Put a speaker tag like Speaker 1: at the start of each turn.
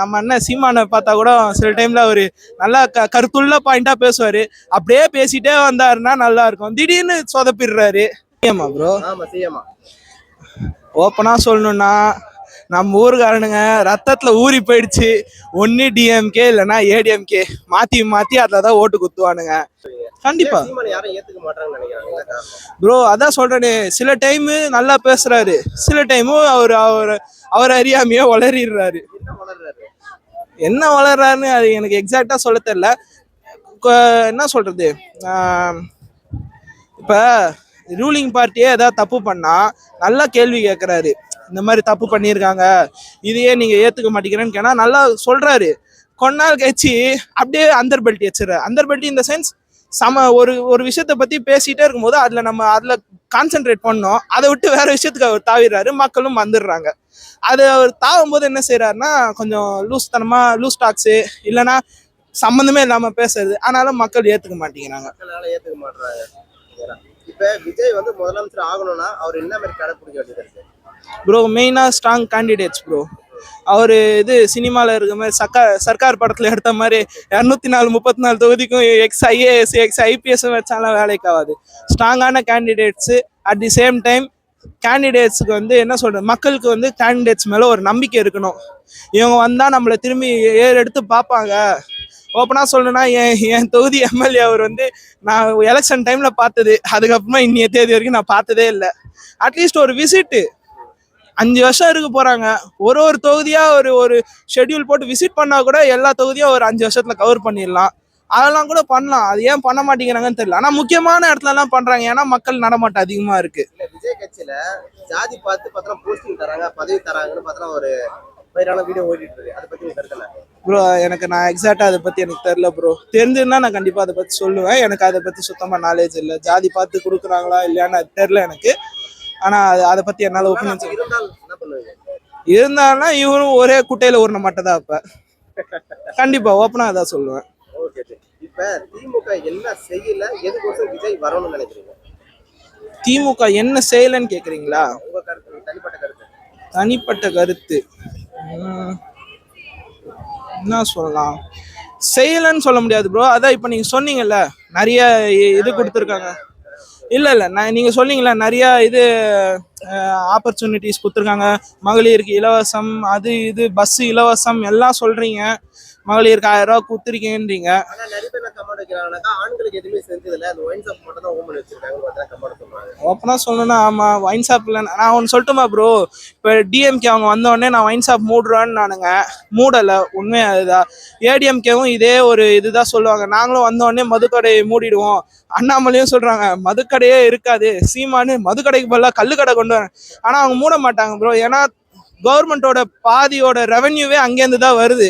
Speaker 1: நம்ம அண்ணன் சீமானை பார்த்தா கூட சில டைம்ல அவரு நல்லா க கருத்துள்ள பாயிண்டா பேசுவாரு. அப்படியே பேசிட்டே வந்தாருன்னா நல்லா இருக்கும். திடீர்னு சொதப்பிடுறாரு. ஏமா ப்ரோ
Speaker 2: ஆமா சிஎம்மா
Speaker 1: ஓப்பனா சொல்லணும்னா நம்ம ஊருக்காரனுங்க ரத்தத்துல ஊறி போயிடுச்சு. ஒன்னு டிஎம்கே இல்லைன்னா ஏடிஎம்கே மாத்தி மாத்தி அதில் தான் ஓட்டு குத்துவானுங்க. கண்டிப்பா.
Speaker 2: என்ன
Speaker 1: ப்ரோ அதான் சொல்றேனே. சில டைமு நல்லா பேசுறாரு. சில டைமு அவர் அவர் அவர் அறியாமையே வளரிடுறாரு.
Speaker 2: என்ன
Speaker 1: வளர்றாருன்னு அது எனக்கு எக்ஸாக்டாக சொல்ல தெரில என்ன சொல்கிறது இப்போ ரூலிங் பார்ட்டியே ஏதாவது தப்பு பண்ணால் நல்லா கேள்வி கேட்குறாரு இந்த மாதிரி தப்பு பண்ணியிருக்காங்க. இதையே நீங்கள் ஏற்றுக்க மாட்டேங்கிறேன்னு கேட்டால் நல்லா சொல்கிறாரு கொஞ்ச நாள் கழிச்சு அப்படியே அந்தர் பெல்ட்டி வச்சிடறாரு. அந்தர் பெல்ட்டி இந்த சென்ஸ் சம ஒரு ஒரு விஷயத்தை பத்தி பேசிட்டே இருக்கும்போது அதுல நம்ம அதுல கான்சென்ட்ரேட் பண்ணோம். அதை விட்டு வேற விஷயத்துக்கு அவர் தாவிடுறாரு. மக்களும் வந்துடுறாங்க. அது அவர் தாவும் போது என்ன செய்யறாருன்னா கொஞ்சம் லூஸ் தனமா லூஸ் டாக்ஸு இல்லைன்னா சம்மந்தமே இல்லாம பேசுறது. ஆனாலும் மக்கள் ஏத்துக்க மாட்டேங்கிறாங்க.
Speaker 2: ஏத்துக்க மாட்டாங்க இப்ப விஜய் வந்து முதலமைச்சர் ஆகணும்னா அவர் என்ன மாதிரி கடைப்பிடிக்க வேண்டியது இருக்கு?
Speaker 1: ப்ரோ மெயினாக ஸ்ட்ராங் கேண்டிடேட்ஸ் ப்ரோ அவர் இது சினிமாவில் இருக்க மாதிரி சக்கா சர்க்கார் படத்தில் எடுத்த மாதிரி இரநூத்தி நாலு முப்பத்தி நாலு தொகுதிக்கும் எக்ஸ் ஐஏஎஸ் எக்ஸ் ஐபிஎஸ் வச்சாலாம் வேலைக்கு ஆகாது. ஸ்ட்ராங்கான candidates at the same time கேண்டிடேட்ஸுக்கு வந்து என்ன சொல்றது? மக்களுக்கு வந்து கேண்டிடேட்ஸ் மேலே ஒரு நம்பிக்கை இருக்கணும். இவங்க வந்தால் நம்மளை திரும்பி ஏறு எடுத்து பார்ப்பாங்க. ஓப்பனாக சொல்லணும்னா என் என் தொகுதி எம்எல்ஏ அவர் வந்து நான் எலெக்ஷன் டைமில் பார்த்தது. அதுக்கப்புறமா இன்னைய தேதி வரைக்கும் நான் பார்த்ததே இல்லை. அட்லீஸ்ட் ஒரு விசிட்டு அஞ்சு வருஷம் இருக்க போறாங்க. ஒரு ஒரு தொகுதியா ஒரு ஒரு ஷெட்யூல் போட்டு விசிட் பண்ணா கூட எல்லா தொகுதியும் ஒரு அஞ்சு வருஷத்துல கவர் பண்ணிடலாம். அதெல்லாம் கூட பண்ணலாம். அது ஏன் பண்ண மாட்டேங்கிறாங்கன்னு தெரியல. ஆனா முக்கியமான இடத்துல எல்லாம் பண்றாங்க. ஏன்னா மக்கள் நடமாட்டம் அதிகமா இருக்கு.
Speaker 2: இல்ல விஜய் கட்சியில ஜாதி பார்த்து பார்த்தா போஸ்டிங் தராங்க பதவி தராங்கன்னு பார்த்தா ஒரு வைரான வீடியோ ஓடிட்டு இருக்கு. அதை பத்தி கருத்துல
Speaker 1: ப்ரோ எனக்கு நான் எக்ஸாக்டா அதை பத்தி எனக்கு தெரியல ப்ரோ தெரிஞ்சிருந்தா நான் கண்டிப்பா அதை பத்தி சொல்லுவேன். எனக்கு அதை பத்தி சுத்தமா நாலேஜ் இல்லை. ஜாதி பார்த்து கொடுக்குறாங்களா இல்லையான்னு அது தெரியல எனக்கு. ஆனா அது அதை பத்தி என்னால ஒப்பீனியன் இருந்தாலும் இவரும் ஒரே குட்டையில ஊறின மட்டும் தான் இப்ப கண்டிப்பா ஓப்பனா அதான் சொல்லுவேன்.
Speaker 2: ஓகே இப்ப திமுக என்ன செய்யல? எதுக்கோசம் விஜய் வரணும்னு நினைக்கிறீங்க?
Speaker 1: திமுக என்ன செய்யலைன்னு
Speaker 2: கருத்து தனிப்பட்ட கருத்து.
Speaker 1: தனிப்பட்ட கருத்து. என்ன சொல்லலாம்? செய்யலைன்னு சொல்ல முடியாது ப்ரோ அதான் இப்போ நீங்க சொன்னீங்கல்ல நிறைய இது கொடுத்துருக்காங்க. இல்லை இல்லை. நான் நீங்கள் சொன்னீங்கல்ல நிறையா இது ஆப்பர்ச்சுனிட்டிஸ் கொடுத்துருக்காங்க. மகளிருக்கு இலவசம் அது இது பஸ் இலவசம் எல்லாம் சொல்றீங்க. மகளிருக்கு ஆயிரம் ரூபாய் கொடுத்துருக்கீங்கன்றீங்க
Speaker 2: சொல்றாங்க
Speaker 1: ஓப்பனாக சொல்லணும்னா ஆமாம் ஒயின் ஷாப் இல்லை. நான் ஒன்று சொல்லட்டுமா ப்ரோ இப்போ டிஎம்கே அவங்க வந்த உடனே நான் ஒயின் ஷாப் மூடுறேன்னு நானுங்க. மூடலை உண்மை அதுதான் ஏடிஎம்கேவும் இதே ஒரு இதுதான் சொல்லுவாங்க. நாங்களும் வந்த உடனே மதுக்கடையை மூடிடுவோம். அண்ணாமலையும் சொல்கிறாங்க மதுக்கடையே இருக்காது. சீமானு மதுக்கடைக்கு பதிலாக கல்லுக்கடை கொண்டு வரேன் ஆனால் அவங்க மூட மாட்டாங்க ப்ரோ ஏன்னா கவர்மெண்ட்டோட பாதியோட ரெவன்யூவே அங்கேருந்து தான் வருது.